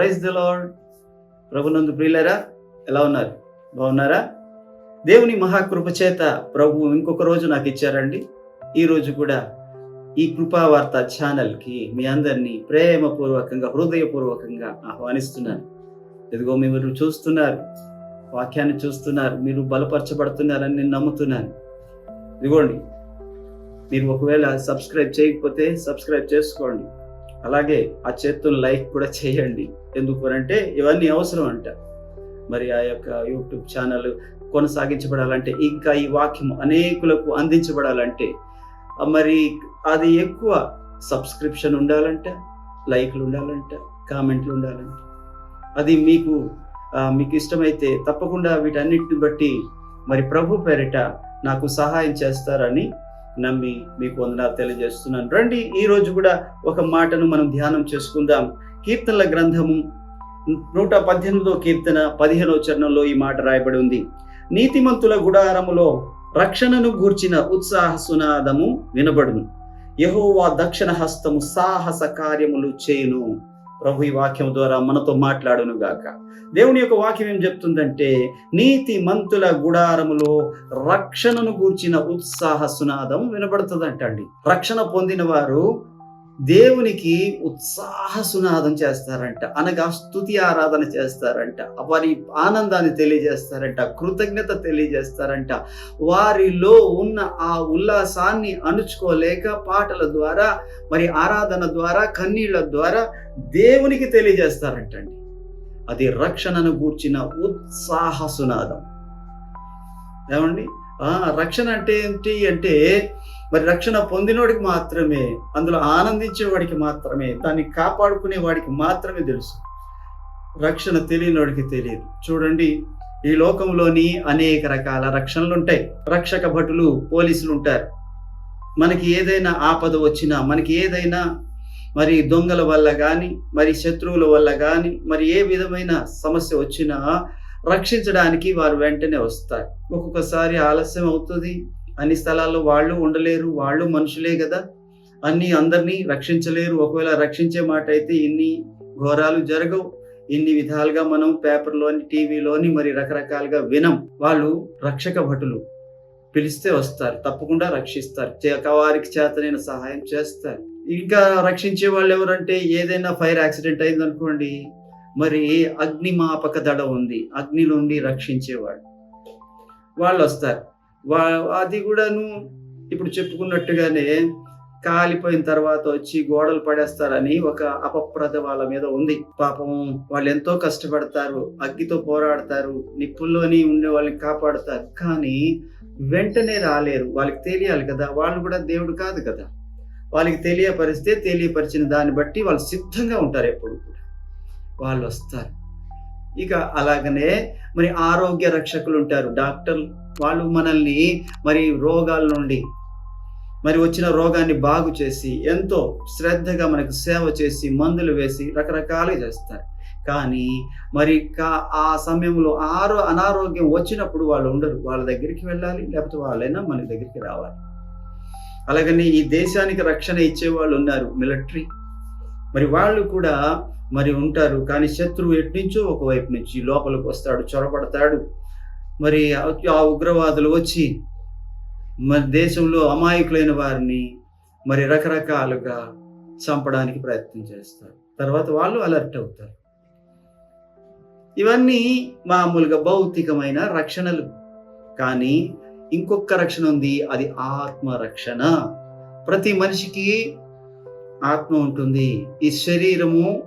Praise the lord. ప్రభునందు ప్రియులరా ఎలా ఉన్నారు? బాగున్నారా? దేవుని మహాకృప చేత ప్రభు ఇంకొక రోజు నాకు ఇచ్చారండి. ఈరోజు కూడా ఈ కృపావార్త ఛానల్కి మీ అందరినీ ప్రేమపూర్వకంగా హృదయపూర్వకంగా ఆహ్వానిస్తున్నాను. ఇదిగో మీరు చూస్తున్నారు వాక్యాన్ని చూస్తున్నారు మీరు బలపరచబడుతున్నారని నేను నమ్ముతున్నాను. ఇదిగోండి మీరు ఒకవేళ సబ్స్క్రైబ్ చేయకపోతే సబ్స్క్రైబ్ చేసుకోండి. అలాగే ఆ చేతులు లైక్ కూడా చేయండి. ఎందుకు అంటే ఇవన్నీ అవసరం అంట. మరి ఆ యొక్క యూట్యూబ్ ఛానల్ కొనసాగించబడాలంటే ఇంకా ఈ వాక్యం అనేకులకు అందించబడాలంటే మరి అది ఎక్కువ సబ్స్క్రిప్షన్ ఉండాలంట లైక్లు ఉండాలంట కామెంట్లు ఉండాలంట. అది మీకు మీకు ఇష్టమైతే తప్పకుండా వీటన్నిటిని బట్టి మరి ప్రభు పేరిట నాకు సహాయం చేస్తారని నమ్మి మీకు వందనాలు తెలియజేస్తున్నాను. రండి ఈ రోజు కూడా ఒక మాటను మనం ధ్యానం చేసుకుందాం. కీర్తనల గ్రంథము నూట పద్దెనిమిదో కీర్తన పదిహేనో చరణంలో ఈ మాట రాయబడి ఉంది. నీతిమంతుల గుడారములో రక్షణను గూర్చిన ఉత్సాహ సునాదము వినబడును. యహోవా దక్షిణ హస్తము సాహస కార్యములు చేయును. ప్రభు ఈ వాక్యం ద్వారా మనతో మాట్లాడును గాక. దేవుని యొక్క వాక్యం ఏం చెప్తుందంటే నీతి మంతుల గుడారములో రక్షణను గూర్చిన ఉత్సాహ సునాదం వినబడుతుందంటండి. రక్షణ పొందిన వారు దేవునికి ఉత్సాహ సునాదం చేస్తారంట. అనగా స్తుతి ఆరాధన చేస్తారంట. వారి ఆనందాన్ని తెలియజేస్తారంట. కృతజ్ఞత తెలియజేస్తారంట. వారిలో ఉన్న ఆ ఉల్లాసాన్ని అణుచుకోలేక పాటల ద్వారా మరి ఆరాధన ద్వారా కన్నీళ్ళ ద్వారా దేవునికి తెలియజేస్తారంటండి. అది రక్షణను గూర్చిన ఉత్సాహ సునాదం ఏమండి రక్షణ అంటే ఏంటి అంటే మరి రక్షణ పొందినోడికి మాత్రమే అందులో ఆనందించేవాడికి మాత్రమే దాన్ని కాపాడుకునే వాడికి మాత్రమే తెలుసు. రక్షణ తెలియనోడికి తెలియదు. చూడండి ఈ లోకంలోని అనేక రకాల రక్షణలు ఉంటాయి. రక్షక భటులు పోలీసులు ఉంటారు. మనకి ఏదైనా ఆపద వచ్చినా మనకి ఏదైనా మరి దొంగల వల్ల కానీ మరి శత్రువుల వల్ల కానీ మరి ఏ విధమైన సమస్య వచ్చినా రక్షించడానికి వారు వెంటనే వస్తారు. ఒక్కొక్కసారి ఆలస్యం అవుతుంది. అన్ని స్థలాల్లో వాళ్ళు ఉండలేరు వాళ్ళు మనుషులే కదా. అన్ని అందరినీ రక్షించలేరు. ఒకవేళ రక్షించే మాట అయితే ఇన్ని ఘోరాలు జరగవు. ఇన్ని విధాలుగా మనం పేపర్లోని టీవీలోని మరి రకరకాలుగా వినం. వాళ్ళు రక్షక భటులు. పిలిస్తే వస్తారు. తప్పకుండా రక్షిస్తారు. చే- వారికి చేతనైన సహాయం చేస్తారు. ఇంకా రక్షించే వాళ్ళు ఎవరంటే ఏదైనా ఫైర్ యాక్సిడెంట్ అయింది అనుకోండి మరి అగ్నిమాపక దడ ఉంది. అగ్ని నుండి రక్షించేవాడు. వాళ్ళు వస్తారు వా అది కూడాను ఇప్పుడు చెప్పుకున్నట్టుగానే కాలిపోయిన తర్వాత వచ్చి గోడలు పడేస్తారని ఒక అపప్రద వాళ్ళ మీద ఉంది. పాపం వాళ్ళు ఎంతో కష్టపడతారు అగ్గితో పోరాడతారు నిప్పుల్లోని ఉండే వాళ్ళని కాపాడుతారు. కానీ వెంటనే రాలేరు. వాళ్ళకి తెలియాలి కదా వాళ్ళు కూడా దేవుడు కాదు కదా. వాళ్ళకి తెలియపరిస్తే తెలియపరిచిన దాన్ని బట్టి వాళ్ళు సిద్ధంగా ఉంటారు ఎప్పుడు కూడా. వాళ్ళు వస్తారు. ఇక అలాగనే మరి ఆరోగ్య రక్షకులు ఉంటారు. డాక్టర్లు వాళ్ళు మనల్ని మరి రోగాల నుండి మరి వచ్చిన రోగాన్ని బాగు చేసి ఎంతో శ్రద్ధగా మనకు సేవ చేసి మందులు వేసి రకరకాలుగా చేస్తారు. కానీ మరి కా- ఆ సమయంలో ఆరో అనారోగ్యం వచ్చినప్పుడు వాళ్ళు ఉండరు. వాళ్ళ దగ్గరికి వెళ్ళాలి లేకపోతే వాళ్ళైనా మన దగ్గరికి రావాలి. అలాగని ఈ దేశానికి రక్షణ ఇచ్చే వాళ్ళు ఉన్నారు మిలిటరీ. మరి వాళ్ళు కూడా మరి ఉంటారు. కానీ శత్రువు ఎట్నుంచో ఒకవైపు నుంచి లోపలికి వస్తాడు చొరబడతాడు. మరి ఆ- ఉగ్రవాదులు వచ్చి మన దేశంలో అమాయకులైన వారిని మరి రకరకాలుగా చంపడానికి ప్రయత్నం చేస్తారు. తర్వాత వాళ్ళు అలర్ట్ అవుతారు. ఇవన్నీ మామూలుగా భౌతికమైన రక్షణలు. కానీ ఇంకొక రక్షణ ఉంది అది ఆత్మ రక్షణ ప్రతి మనిషికి ఆత్మ ఉంటుంది. ఈ శరీరము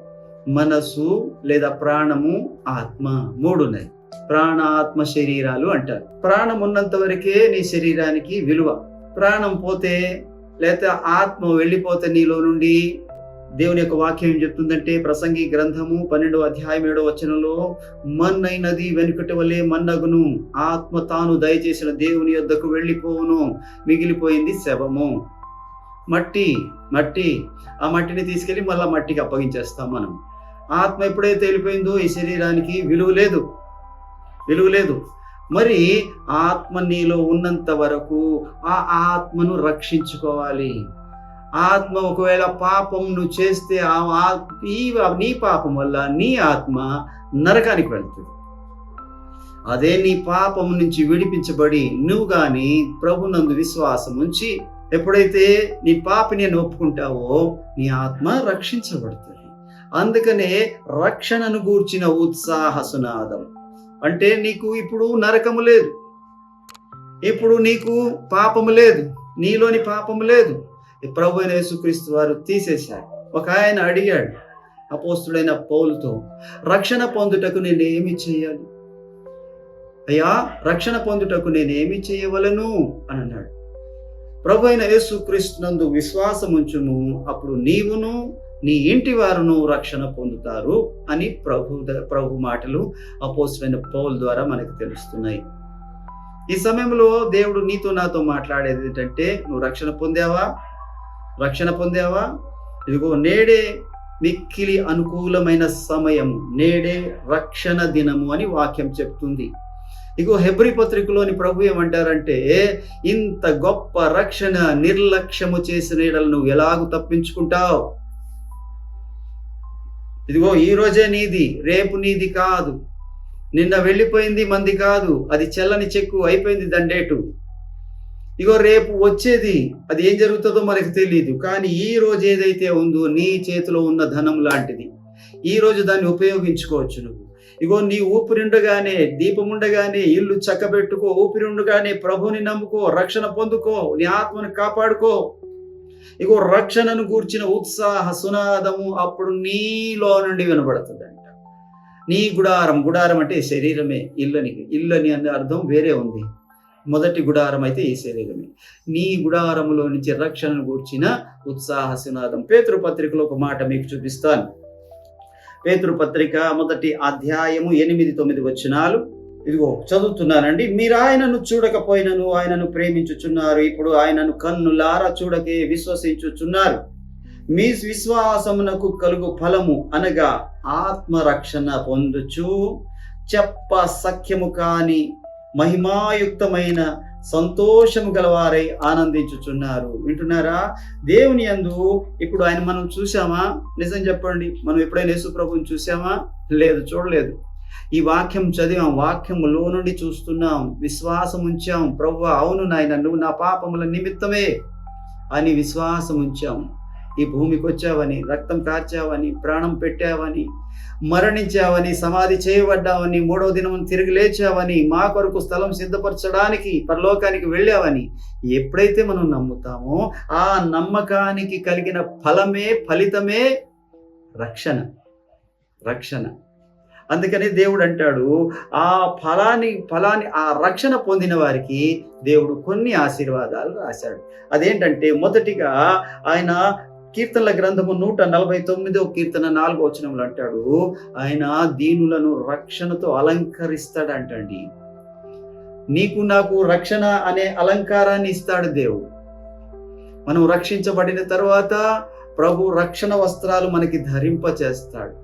మనసు లేదా ప్రాణము ఆత్మ మూడు ఉన్నాయి ప్రాణ ఆత్మ శరీరాలు అంటారు. ప్రాణం ఉన్నంత వరకే నీ శరీరానికి విలువ. ప్రాణం పోతే లేకపోతే ఆత్మ వెళ్ళిపోతే నీలో నుండి దేవుని యొక్క వాక్యం ఏం చెప్తుందంటే ప్రసంగి గ్రంథము పన్నెండవ అధ్యాయం ఏడవ వచనంలో మన్నైనది వెనుకటి వలె మన్నగును. ఆత్మ తాను దయచేసిన దేవుని యొద్దకు వెళ్ళిపోవును. మిగిలిపోయింది శవము. మట్టి మట్టి. ఆ మట్టిని తీసుకెళ్ళి మళ్ళీ మట్టికి అప్పగించేస్తాం మనం. ఆత్మ ఎప్పుడైతే వెళ్ళిపోయిందో ఈ శరీరానికి విలువ లేదు. విలువ లేదు. మరి ఆత్మ నీలో ఉన్నంత వరకు ఆ ఆత్మను రక్షించుకోవాలి. ఆత్మ ఒకవేళ పాపం నువ్వు చేస్తే ఆ ఈ నీ పాపం వల్ల నీ ఆత్మ నరకానికి వెళ్తుంది. అదే నీ పాపం నుంచి విడిపించబడి నువ్వు కానీ ప్రభునందు విశ్వాసం ఉంచి ఎప్పుడైతే నీ పాపిని ఒప్పుకుంటావో నీ ఆత్మ రక్షించబడుతుంది. అందుకనే రక్షణను గూర్చిన ఉత్సాహ సునాదం. అంటే నీకు ఇప్పుడు నరకము లేదు. ఇప్పుడు నీకు పాపము లేదు. నీలోని పాపము లేదు. ప్రభు యేసుక్రీస్తు వారు తీసేశారు. ఒక ఆయన అడిగాడు అపోస్తుడైన పౌలుతో రక్షణ పొందుటకు నేను ఏమి చేయాలి? అయ్యా రక్షణ పొందుటకు నేను ఏమి చేయవలను? అని అన్నాడు. ప్రభు అయిన యేసుక్రీస్తునందు విశ్వాసం అప్పుడు నీవును నీ ఇంటి వారును రక్షణ పొందుతారు అని ప్రభు ప్రభు మాటలు అపోస్తుడైన పౌల్ ద్వారా మనకు తెలుస్తున్నాయి. ఈ సమయంలో దేవుడు నీతో నాతో మాట్లాడేది ఏంటంటే నువ్వు రక్షణ పొందావా? రక్షణ పొందావా? ఇదిగో నేడే మిక్కిలి అనుకూలమైన సమయము నేడే రక్షణ దినము అని వాక్యం చెప్తుంది. ఇగో హెబ్రి పత్రికలోని ప్రభు ఏమంటారంటే ఇంత గొప్ప రక్షణ నిర్లక్ష్యము చేసిన యెడల నువ్వు ఎలాగూ తప్పించుకుంటావు? ఇదిగో ఈ రోజే నీది రేపు నీది కాదు. నిన్న వెళ్ళిపోయింది మంది కాదు అది చెల్లని చెక్కు అయిపోయింది దండేటు. ఇగో రేపు వచ్చేది అది ఏం జరుగుతుందో మనకు తెలియదు కానీ ఈ రోజు ఏదైతే ఉందో నీ చేతిలో ఉన్న ధనం లాంటిది. ఈ రోజు దాన్ని ఉపయోగించుకోవచ్చు నువ్వు. ఇగో నీ ఊపిరిండగానే దీపముండగానే ఇల్లు చక్కబెట్టుకో ఊపిరిండగానే ప్రభుని నమ్ముకో రక్షణ పొందుకో నీ ఆత్మను కాపాడుకో. ఇగో రక్షణను గూర్చిన ఉత్సాహ సునాదము అప్పుడు నీలో నుండి వినబడుతుందంట. నీ గుడారం గుడారం అంటే శరీరమే ఇల్లని ఇల్లని అనే అర్థం వేరే ఉంది. మొదటి గుడారం అయితే ఈ శరీరమే. నీ గుడారములో నుంచి రక్షణను గూర్చిన ఉత్సాహ సునాదం. పేతృ పత్రికలో ఒక మాట మీకు చూపిస్తాను. పేతృపత్రిక మొదటి అధ్యాయము ఎనిమిది తొమ్మిది వచ్చినాలు ఇదిగో చదువుతున్నానండి. మీరు ఆయనను చూడకపోయినను ఆయనను ప్రేమించుచున్నారు. ఇప్పుడు ఆయనను కన్నులారా చూడకే విశ్వసించుచున్నారు. మీ విశ్వాసమునకు కలుగు ఫలము అనగా ఆత్మరక్షణ పొందుచు. చెప్ప సఖ్యము కాని మహిమాయుక్తమైన సంతోషము గలవారై ఆనందించుచున్నారు. వింటున్నారా? దేవుని యందు ఇప్పుడు ఆయన మనం చూసామా నిజం చెప్పండి. మనం ఎప్పుడైనా యేసు ప్రభుని చూసామా లేదు చూడలేదు. ఈ వాక్యం చదివాం వాక్యములో నుండి చూస్తున్నాం విశ్వాసం ఉంచాం ప్రభు అవును నాయన నువ్వు నా పాపముల నిమిత్తమే అని విశ్వాసం ఉంచాం ఈ భూమికి వచ్చావని రక్తం కార్చావని ప్రాణం పెట్టావని మరణించావని సమాధి చేయబడ్డావని మూడవ దినం తిరిగి లేచావని మా కొరకు స్థలం సిద్ధపరచడానికి పరలోకానికి వెళ్ళావని ఎప్పుడైతే మనం నమ్ముతామో ఆ నమ్మకానికి కలిగిన ఫలమే ఫలితమే రక్షణ. రక్షణ. అందుకని దేవుడు అంటాడు ఆ ఫలాన్ని ఫలాన్ని ఆ రక్షణ పొందిన వారికి దేవుడు కొన్ని ఆశీర్వాదాలు రాశాడు. అదేంటంటే మొదటిగా ఆయన కీర్తనల గ్రంథము నూట నలభై తొమ్మిదో కీర్తన నాలుగో వచనంలో అంటాడు ఆయన దీనులను రక్షణతో అలంకరిస్తాడంటండి. నీకు నాకు రక్షణ అనే అలంకారాన్ని ఇస్తాడు దేవుడు. మనం రక్షించబడిన తర్వాత ప్రభు రక్షణ వస్త్రాలు మనకి ధరింప చేస్తాడు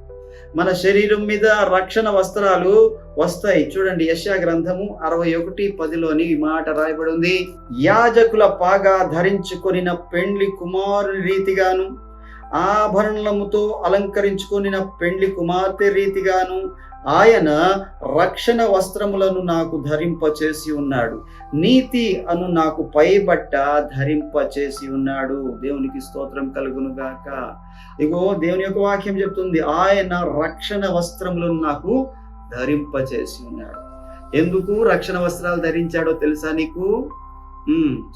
మన శరీరం మీద రక్షణ వస్త్రాలు వస్తాయి. చూడండి యశా గ్రంథము అరవై ఒకటి పదిలోని మాట రాయబడి ఉంది యాజకుల పాగా ధరించుకొనిన పెండ్లి కుమారుని రీతిగాను ఆభరణముతో అలంకరించుకొనిన పెండ్లి కుమార్తె రీతిగాను ఆయన రక్షణ వస్త్రములను నాకు ధరింపచేసి ఉన్నాడు. నీతి అను నాకు పైబట్ట ధరింపచేసి ఉన్నాడు. దేవునికి స్తోత్రం కలుగును గాక. ఇగో దేవుని యొక్క వాక్యం చెప్తుంది ఆయన రక్షణ వస్త్రములను నాకు ధరింపచేసి ఉన్నాడు. ఎందుకు రక్షణ వస్త్రాలు ధరించాడో తెలుసా నీకు?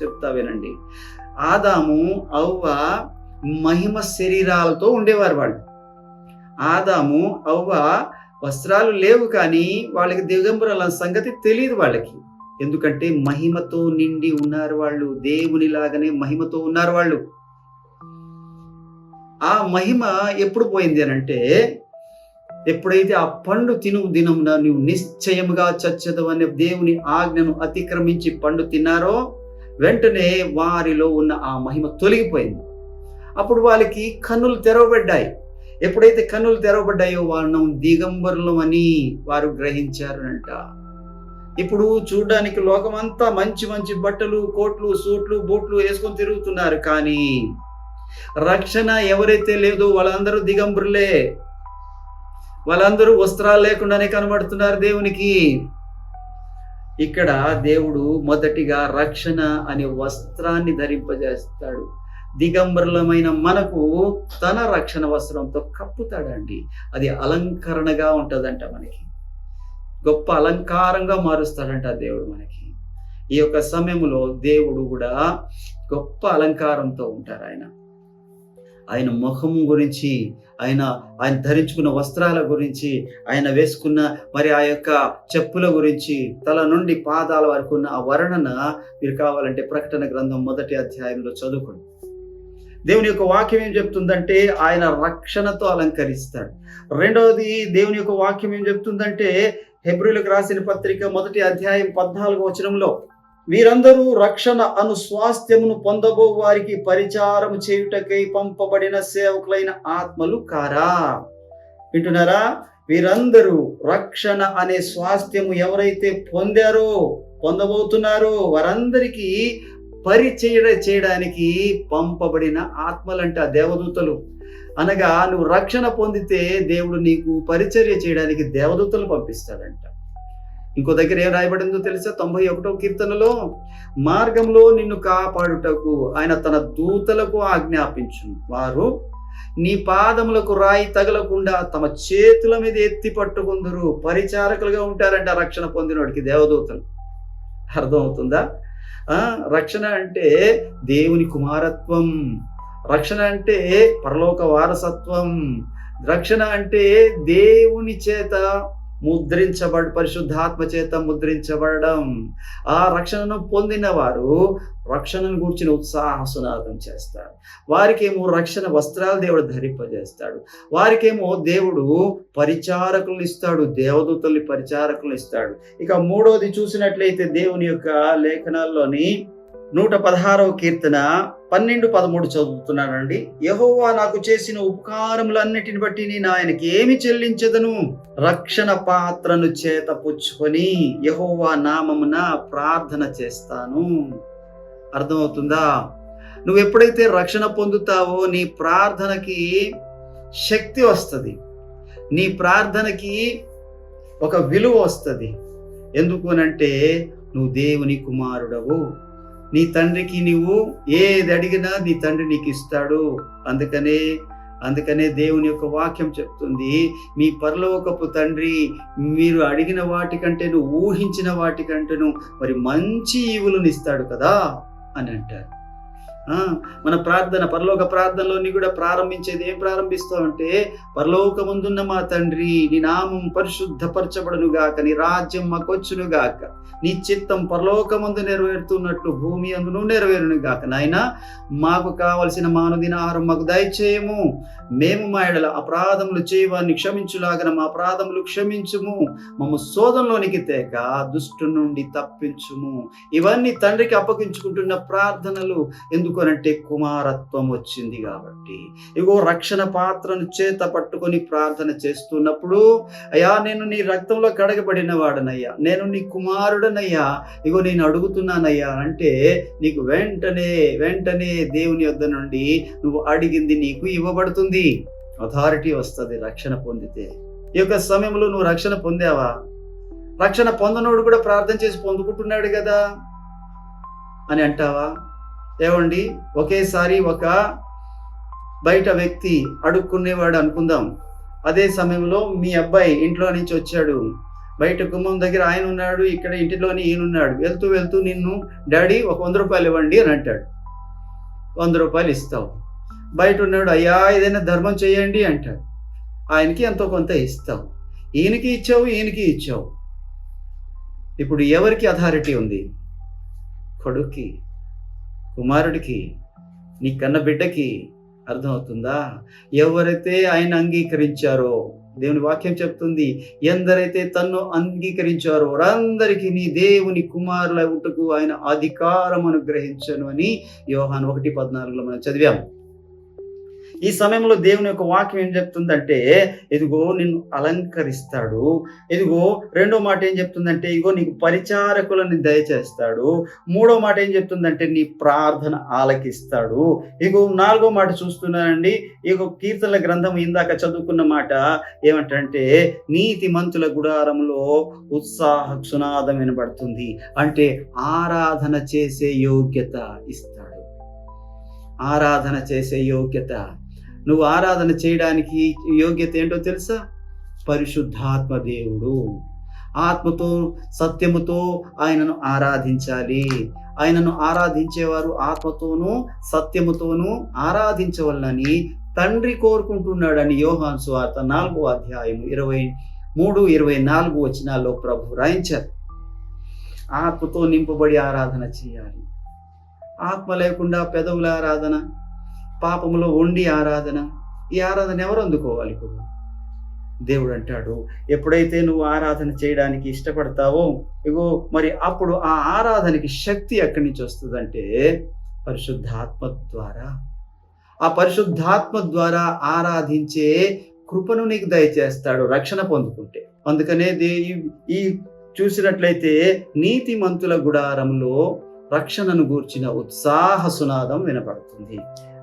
చెప్తా వినండి. ఆదాము అవ్వ మహిమ శరీరాలతో ఉండేవారు వాళ్ళు. ఆదాము అవ్వ వస్త్రాలు లేవు కానీ వాళ్ళకి దిగంబరాల సంగతి తెలియదు వాళ్ళకి. ఎందుకంటే మహిమతో నిండి ఉన్నారు వాళ్ళు. దేవునిలాగానే మహిమతో ఉన్నారు వాళ్ళు. ఆ మహిమ ఎప్పుడు పోయింది అని అంటే ఎప్పుడైతే ఆ పండు తిను దినమున నువ్వు నిశ్చయముగా చచ్చదు అనే దేవుని ఆజ్ఞను అతిక్రమించి పండు తిన్నారో వెంటనే వారిలో ఉన్న ఆ మహిమ తొలగిపోయింది. అప్పుడు వాళ్ళకి కన్నులు తెరవబడ్డాయి. ఎప్పుడైతే కన్నులు తెరవబడ్డాయో వాళ్ళను దిగంబరులం అని వారు గ్రహించారనంట. ఇప్పుడు చూడడానికి లోకమంతా మంచి మంచి బట్టలు కోట్లు సూట్లు బూట్లు వేసుకొని తిరుగుతున్నారు కానీ రక్షణ ఎవరైతే లేదో వాళ్ళందరూ దిగంబరులే. వాళ్ళందరూ వస్త్రాలు లేకుండానే కనబడుతున్నారు దేవునికి. ఇక్కడ దేవుడు మొదటిగా రక్షణ అనే వస్త్రాన్ని ధరింపజేస్తాడు. దిగంబరులమైన మనకు తన రక్షణ వస్త్రంతో కప్పుతాడండి. అది అలంకరణగా ఉంటుందంట మనకి. గొప్ప అలంకారంగా మారుస్తాడంట దేవుడు మనకి. ఈ యొక్క సమయంలో దేవుడు కూడా గొప్ప అలంకారంతో ఉంటారు ఆయన. ఆయన ముఖం గురించి ఆయన ఆయన ధరించుకున్న వస్త్రాల గురించి ఆయన వేసుకున్న మరి ఆ యొక్క చెప్పుల గురించి తల నుండి పాదాల వరకు ఉన్న ఆ వర్ణన మీరు కావాలంటే ప్రకటన గ్రంథం మొదటి అధ్యాయంలో చదువుకోండి. దేవుని యొక్క వాక్యం ఏం చెప్తుందంటే ఆయన రక్షణతో అలంకరిస్తాడు. రెండవది దేవుని యొక్క వాక్యం ఏం చెప్తుందంటే హెబ్రిలకు రాసిన పత్రిక మొదటి అధ్యాయం పద్నాలుగు వచనంలో వీరందరూ రక్షణ అను స్వాస్థ్యమును పొందబో వారికి పరిచారము చేయుటకై పంపబడిన సేవకులైన ఆత్మలు కారా? వింటున్నారా? వీరందరూ రక్షణ అనే స్వాస్థ్యము ఎవరైతే పొందారో పొందబోతున్నారో వారందరికీ పరిచయ చేయడానికి పంపబడిన ఆత్మలంట దేవదూతలు. అనగా నువ్వు రక్షణ పొందితే దేవుడు నీకు పరిచర్య చేయడానికి దేవదూతలు పంపిస్తాడంట. ఇంకో దగ్గర ఏం రాయబడిందో తెలుసా? తొంభై ఒకటో కీర్తనలో మార్గంలో నిన్ను కాపాడుటకు ఆయన తన దూతలకు ఆజ్ఞాపించును. వారు నీ పాదములకు రాయి తగలకుండా తమ చేతుల మీద ఎత్తి పట్టుకుందరు. పరిచారకులుగా ఉంటారంట రక్షణ పొందినోడికి దేవదూతలు. అర్థమవుతుందా? రక్షణ అంటే దేవుని కుమారత్వం. రక్షణ అంటే పరలోక వారసత్వం. రక్షణ అంటే దేవుని చేత ముద్రించబడ పరిశుద్ధాత్మ చేత ముద్రించబడడం. ఆ రక్షణను పొందిన వారు రక్షణను గూర్చిన ఉత్సాహసునాదం చేస్తాడు. వారికేమో రక్షణ వస్త్రాలు దేవుడు ధరింపజేస్తాడు. వారికేమో దేవుడు పరిచారకులు ఇస్తాడు దేవదూతల్ని పరిచారకులు ఇస్తాడు. ఇక మూడోది చూసినట్లయితే దేవుని యొక్క లేఖనాల్లోని నూట పదహారవ కీర్తన పన్నెండు పదమూడు చదువుతున్నానండి యహోవా నాకు చేసిన ఉపకారములన్నిటిని బట్టి నేను ఆయనకి ఏమి చెల్లించదను? రక్షణ పాత్రను చేత పుచ్చుకొని యహోవా నామమున ప్రార్థన చేస్తాను. అర్థమవుతుందా? నువ్వు ఎప్పుడైతే రక్షణ పొందుతావో నీ ప్రార్థనకి శక్తి వస్తుంది. నీ ప్రార్థనకి ఒక విలువ వస్తుంది. ఎందుకు అంటే నువ్వు దేవుని కుమారుడవు. నీ తండ్రికి నీవు ఏది అడిగినా నీ తండ్రి నీకు ఇస్తాడు. అందుకనే అందుకనే దేవుని యొక్క వాక్యం చెప్తుంది. మీ పరలోకపు తండ్రి మీరు అడిగిన వాటికంటేను ఊహించిన వాటికంటేను మరి మంచి ఈవులను ఇస్తాడు కదా. అని అంటారు ఆ, మన ప్రార్థన పరలోక ప్రార్థనలోని కూడా ప్రారంభించేది ఏం ప్రారంభిస్తామంటే పరలోకముందున్న మా తండ్రి నీ నామం పరిశుద్ధపరచబడును గాక నీ రాజ్యం మాకొచ్చును గాక నీ చిత్తం పరలోకమందు నెరవేరుతున్నట్లు భూమి అందును నెరవేరును గాక నాయన మాకు కావలసిన మానదిన ఆహారం మాకు దయచేయము. మేము మా ఎడల అపరాధములు చేయవాన్ని క్షమించులాగన మా అపరాధములు క్షమించుము. మమ్మ శోధంలోనికి తేక దుష్టు నుండి తప్పించుము. ఇవన్నీ తండ్రికి అప్పగించుకుంటున్న ప్రార్థనలు. ఎందుకు ఎందుకనంటే కుమారత్వం వచ్చింది కాబట్టి. ఇగో రక్షణ పాత్రను చేత పట్టుకొని ప్రార్థన చేస్తున్నప్పుడు అయ్యా నేను నీ రక్తంలో కడగబడిన వాడనయ్యా. నేను నీ కుమారుడనయ్యా. ఇగో నేను అడుగుతున్నానయ్యా అంటే నీకు వెంటనే వెంటనే దేవుని యొద్ద నుండి నువ్వు అడిగింది నీకు ఇవ్వబడుతుంది. అథారిటీ వస్తుంది రక్షణ పొందితే. ఈ యొక్క సమయంలో నువ్వు రక్షణ పొందావా? రక్షణ పొందనోడు కూడా ప్రార్థన చేసి పొందుకుంటున్నాడు కదా అని అంటావా? ఏమండి ఒకేసారి ఒక బయట వ్యక్తి అడుక్కునేవాడు అనుకుందాం. అదే సమయంలో మీ అబ్బాయి ఇంట్లో నుంచి వచ్చాడు. బయట గుమ్మం దగ్గర ఆయన ఉన్నాడు ఇక్కడ ఇంటిలోని ఈయన ఉన్నాడు. వెళ్తూ వెళ్తూ నిన్ను డాడీ ఒక వంద రూపాయలు ఇవ్వండి అని అంటాడు. వంద రూపాయలు ఇస్తావు. బయట ఉన్నాడు అయ్యా ఏదైనా ధర్మం చేయండి అంటాడు. ఆయనకి ఎంతో కొంత ఇస్తావు. ఈయనకి ఇచ్చావు ఈయనకి ఇచ్చావు. ఇప్పుడు ఎవరికి అథారిటీ ఉంది? కొడుక్కి. కుమారుడికి నీ కన్న బిడ్డకి అర్థమవుతుందా? ఎవరైతే ఆయన అంగీకరించారో దేవుని వాక్యం చెప్తుంది ఎందరైతే తన్ను అంగీకరించారో వారందరికీ నీ దేవుని కుమారుల ఉంటకు ఆయన అధికారం అనుగ్రహించను అని యోహాన్ ఒకటి పద్నాలుగులో మనం చదివాం. ఈ సమయంలో దేవుని యొక్క వాక్యం ఏం చెప్తుందంటే ఇదిగో నిన్ను అలంకరిస్తాడు. ఇదిగో రెండో మాట ఏం చెప్తుందంటే ఇదిగో నీకు పరిచారకులని దయచేస్తాడు. మూడో మాట ఏం చెప్తుందంటే నీ ప్రార్థన ఆలకిస్తాడు. ఇగో నాలుగో మాట చూస్తున్నానండి. ఇగో కీర్తనల గ్రంథం ఇందాక చదువుకున్న మాట ఏమంటే నీతి మంతుల గుడారంలో ఉత్సాహ సునాదం వినబడుతుంది. అంటే ఆరాధన చేసే యోగ్యత ఇస్తాడు. ఆరాధన చేసే యోగ్యత నువ్వు ఆరాధన చేయడానికి యోగ్యత ఏంటో తెలుసా? పరిశుద్ధాత్మ దేవుడు. ఆత్మతో సత్యముతో ఆయనను ఆరాధించాలి. ఆయనను ఆరాధించేవారు ఆత్మతోనూ సత్యముతోనూ ఆరాధించవల్లని తండ్రి కోరుకుంటున్నాడని యోహాన్ సువార్త నాలుగో అధ్యాయం ఇరవై మూడు ఇరవై నాలుగు వచనాల్లో ప్రభు రాయించారు. ఆత్మతో నింపబడి ఆరాధన చేయాలి. ఆత్మ లేకుండా పెదవుల ఆరాధన పాపములో ఉండి ఆరాధన. ఈ ఆరాధన ఎవరు అందుకోవాలి ఇప్పుడు? దేవుడు అంటాడు ఎప్పుడైతే నువ్వు ఆరాధన చేయడానికి ఇష్టపడతావో ఇగో మరి అప్పుడు ఆ ఆరాధనకి శక్తి ఎక్కడి నుంచి వస్తుందంటే పరిశుద్ధాత్మ ద్వారా. ఆ పరిశుద్ధాత్మ ద్వారా ఆరాధించే కృపను నీకు దయచేస్తాడు రక్షణ పొందుకుంటే. అందుకనే దే ఈ చూసినట్లయితే నీతి మంతుల గుడారంలో రక్షణను గూర్చిన ఉత్సాహ సునాదం వినపడుతుంది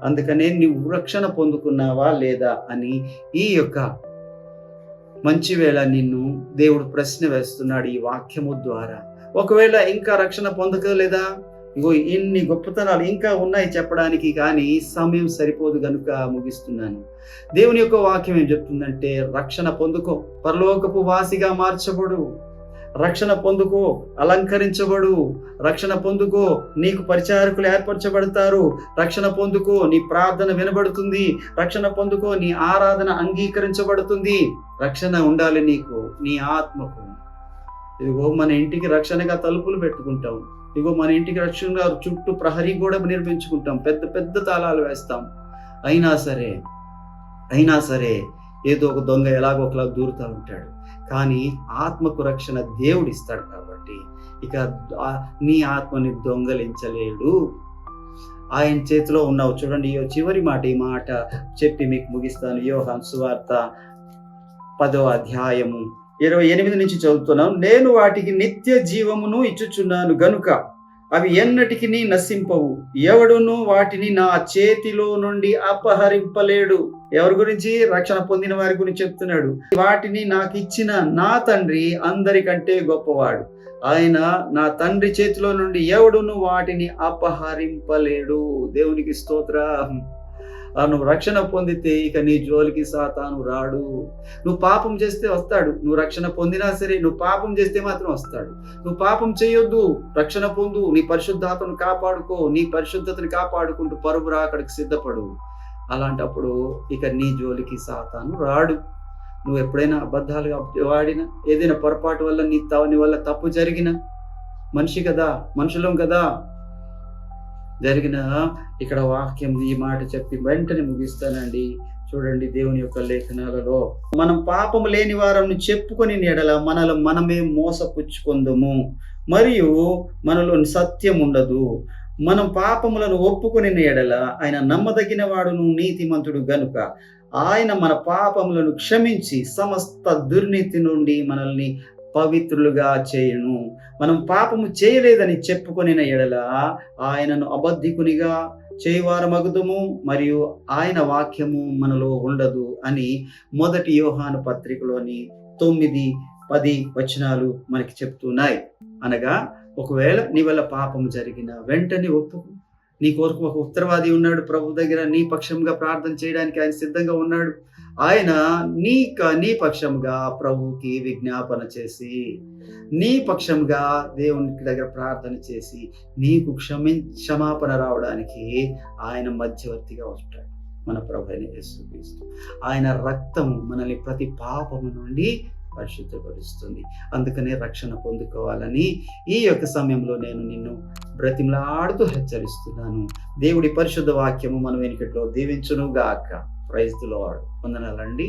అందుకనే నువ్వు రక్షణ పొందుకున్నావా లేదా అని ఈ యొక్క మంచి వేళ నిన్ను దేవుడు ప్రశ్న వేస్తున్నాడు ఈ వాక్యము ద్వారా. ఒకవేళ ఇంకా రక్షణ పొందకలేదా? ఇగో ఇన్ని గొప్పతనాలు ఇంకా ఉన్నాయి చెప్పడానికి కానీ సమయం సరిపోదు కనుక ముగిస్తున్నాను. దేవుని యొక్క వాక్యం ఏం చెప్తుందంటే రక్షణ పొందుకో పరలోకపు వాసిగా మార్చబడు. రక్షణ పొందుకో అలంకరించబడు. రక్షణ పొందుకో నీకు పరిచారకులు ఏర్పరచబడతారు. రక్షణ పొందుకో నీ ప్రార్థన వినబడుతుంది. రక్షణ పొందుకో నీ ఆరాధన అంగీకరించబడుతుంది. రక్షణ ఉండాలి నీకు నీ ఆత్మకు. ఇదిగో మన ఇంటికి రక్షణగా తలుపులు పెట్టుకుంటాం. ఇగో మన ఇంటికి రక్షణగా చుట్టూ ప్రహరీ కూడా నిర్మించుకుంటాం. పెద్ద పెద్ద తాళాలు వేస్తాం. అయినా సరే అయినా సరే ఏదో ఒక దొంగ ఎలాగో ఒకలా దూరుతూ ఉంటాడు. కానీ ఆత్మకు రక్షణ దేవుడు ఇస్తాడు కాబట్టి ఇక నీ ఆత్మని దొంగలించలేడు. ఆయన చేతిలో ఉన్నావు. చూడండి ఈ చివరి మాట ఈ మాట చెప్పి మీకు ముగిస్తాను. యోహన్ సువార్త పదో అధ్యాయము ఇరవై ఎనిమిది నుంచి చదువుతున్నాను. నేను వాటికి నిత్య జీవమును ఇచ్చుచున్నాను గనుక అవి ఎన్నటికి నశింపవు. ఎవడును వాటిని నా చేతిలో నుండి అపహరింపలేడు. ఎవరి గురించి? రక్షణ పొందిన వారి గురించి చెప్తున్నాడు. వాటిని నాకు ఇచ్చిన నా తండ్రి అందరికంటే గొప్పవాడు. ఆయన నా తండ్రి చేతిలో నుండి ఎవడును వాటిని అపహరింపలేడు. దేవునికి స్తోత్ర. నువ్వు రక్షణ పొందితే ఇక నీ జోలికి సాతాను రాడు. నువ్వు పాపం చేస్తే వస్తాడు. నువ్వు రక్షణ పొందినా సరే నువ్వు పాపం చేస్తే మాత్రం వస్తాడు. నువ్వు పాపం చేయొద్దు. రక్షణ పొందు. నీ పరిశుద్ధాతను కాపాడుకో. నీ పరిశుద్ధతను కాపాడుకుంటూ పరుగు రాకడికి సిద్ధపడు. అలాంటప్పుడు ఇక నీ జోలికి సాతాను రాడు. నువ్వు ఎప్పుడైనా అబద్ధాలుగా వాడినా ఏదైనా పొరపాటు వల్ల నీ నీ వల్ల తప్పు జరిగిన మనిషి కదా మనుషులం కదా జరిగిన ఇక్కడ వాక్యం ఈ మాట చెప్పి వెంటనే ముగిస్తానండి. చూడండి దేవుని యొక్క లేఖనాలలో. మనం పాపము లేని వారం చెప్పుకొని ఎడల మనలో మనమే మోసపుచ్చుకుందము. మరియు మనలో సత్యం ఉండదు. మనం పాపములను ఒప్పుకొని ఎడల ఆయన నమ్మదగిన వాడును నీతిమంతుడు గనుక. ఆయన మన పాపములను క్షమించి సమస్త దుర్నీతి నుండి మనల్ని పవిత్రులుగా చేయను. మనం పాపము చేయలేదని చెప్పుకొని ఎడల ఆయనను అబద్ధికునిగా చేయవారు చేయవారమగుదము మరియు ఆయన వాక్యము మనలో ఉండదు అని మొదటి యోహాను పత్రికలోని తొమ్మిది పది వచనాలు మనకి చెప్తున్నాయి. అనగా ఒకవేళ నీ వల్ల పాపం జరిగిన వెంటనే ఒప్పుకు. నీ కొరకు ఒక ఉత్తరవాది ఉన్నాడు ప్రభు దగ్గర నీ పక్షంగా ప్రార్థన చేయడానికి ఆయన సిద్ధంగా ఉన్నాడు. ఆయన నీ నీ పక్షంగా ప్రభుకి విజ్ఞాపన చేసి నీ పక్షంగా దేవునికి దగ్గర ప్రార్థన చేసి నీకు క్షమి క్షమాపణ రావడానికి ఆయన మధ్యవర్తిగా ఉంటాడు. మన ప్రభు అయిన యేసుక్రీస్తు. ఆయన రక్తం మనల్ని ప్రతి పాపము నుండి పరిశుద్ధపరుస్తుంది. అందుకనే రక్షణ పొందుకోవాలని ఈ యొక్క సమయంలో నేను నిన్ను బ్రతిమలాడుతూ హెచ్చరిస్తున్నాను. దేవుడి పరిశుద్ధ వాక్యము మన వెనుకట్లో దీవించును గాక ప్రైజ్ లార్డ్ వందనాలండి.